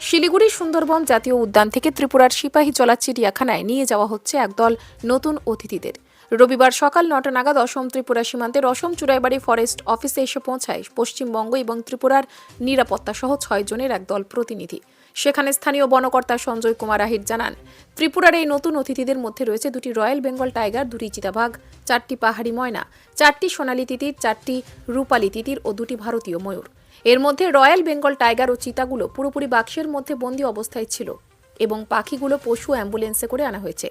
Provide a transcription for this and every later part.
শিলিগুড়ি সুন্দরবন জাতীয় উদ্যান থেকে ত্রিপুরার সিপাহী চলা চিড়িয়াখানায় নিয়ে যাওয়া হচ্ছে একদল নতুন অতিথিদের। রবিবার সকাল নটা নাগাদ অসম ত্রিপুরা সীমান্তের অসম চুরাইবাড়ি ফরেস্ট অফিসে এসে পৌঁছায় পশ্চিমবঙ্গ এবং ত্রিপুরার নিরাপত্তা সহ ছয় জনের একদল প্রতিনিধি। সেখানে স্থানীয় বনকর্তা সঞ্জয় কুমার আহির জানান, ত্রিপুরার এই নতুন অতিথিদের মধ্যে রয়েছে দুটি রয়্যাল বেঙ্গল টাইগার, দুটি চিতাবাঘ, চারটি পাহাড়ি ময়না, চারটি সোনালী তিতির, চারটি রূপালী তিতির ও দুটি ভারতীয় ময়ূর। এর মধ্যে রয়্যাল বেঙ্গল টাইগার ও চিতাগুলো পুরোপুরি বাক্সের মধ্যে বন্দি অবস্থায় ছিল। এবং পাখিগুলো পশু অ্যাম্বুলেন্সে করে আনা হয়েছে।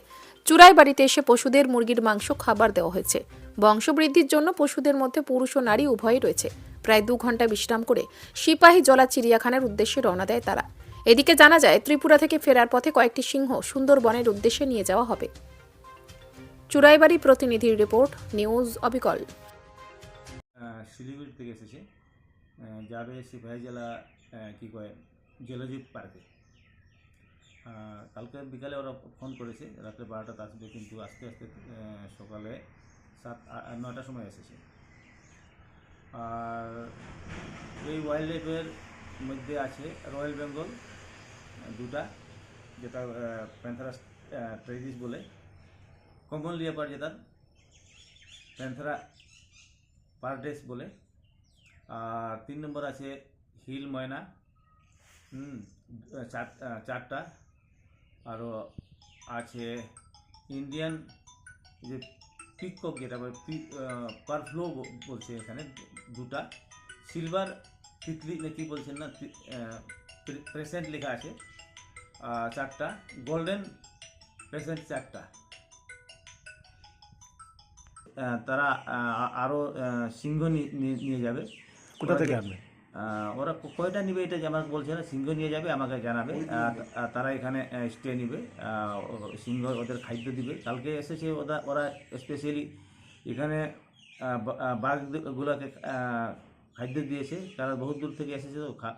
চুরাই বাড়িতে এসে পশুদের মুরগির মাংস, খাবার দেওয়া হয়েছে। বংশবৃদ্ধির জন্য পশুদের মধ্যে পুরুষ ও নারী উভয়ই রয়েছে। প্রায় দু ঘণ্টা বিশ্রাম করে সিপাহী জলা চিড়িয়াখানার উদ্দেশ্যে রওনা দেয় তারা। এদিকে জানা যায়, ত্রিপুরা থেকে ফেরার পথে কয়েকটি সিংহ সুন্দরবনের উদ্দেশ্যে নিয়ে যাওয়া হবে। চুরাইবাড়ি প্রতিনিধির রিপোর্ট, নিউজ অবিকল। শিলিগুড়ি থেকে এসেছে। যাবে সিপাহী জেলা কী কয় জলজীব পার্কে। কালকে বিকালে ওরা ফোন করেছে, রাত্রে বারোটাতে আসবে, কিন্তু আস্তে আস্তে সকালে সাত নয়টার সময় এসেছে। আর এই ওয়াইল্ড লাইফের মধ্যে আছে রয়্যাল বেঙ্গল, দুটা, যেটা প্যান্থারাস ট্রেডিস বলে। কমন লিয়াপার যেটা, প্যান্থারা পারডেস বলে। আর তিন নম্বর আছে হিল ময়না, হুম, চার চারটা। আরও আছে ইন্ডিয়ান যে পিকক যেটা বলে পারফ্লো বলছে এখানে দুটা। সিলভার তিতলি না কি বলছেন না প্রেসেন্ট লেখা আছে চারটা। গোল্ডেন প্রেসেন্ট চারটা। তারা আরও সিংহ নিয়ে যাবে। কোথা থেকে আহ, ওরা কয়টা নিবে এটা যে আমাকে বলছে না সিংহ নিয়ে যাবে আমাকে জানাবে তারা এখানে স্টে নিবে সিংহ ওদের খাদ্য দিবে। কালকে এসেছে ওরা ওরা স্পেশালি এখানে বাঘগুলোকে খাদ্য দিয়েছে। তারা বহুত দূর থেকে এসেছে তো খাওয়া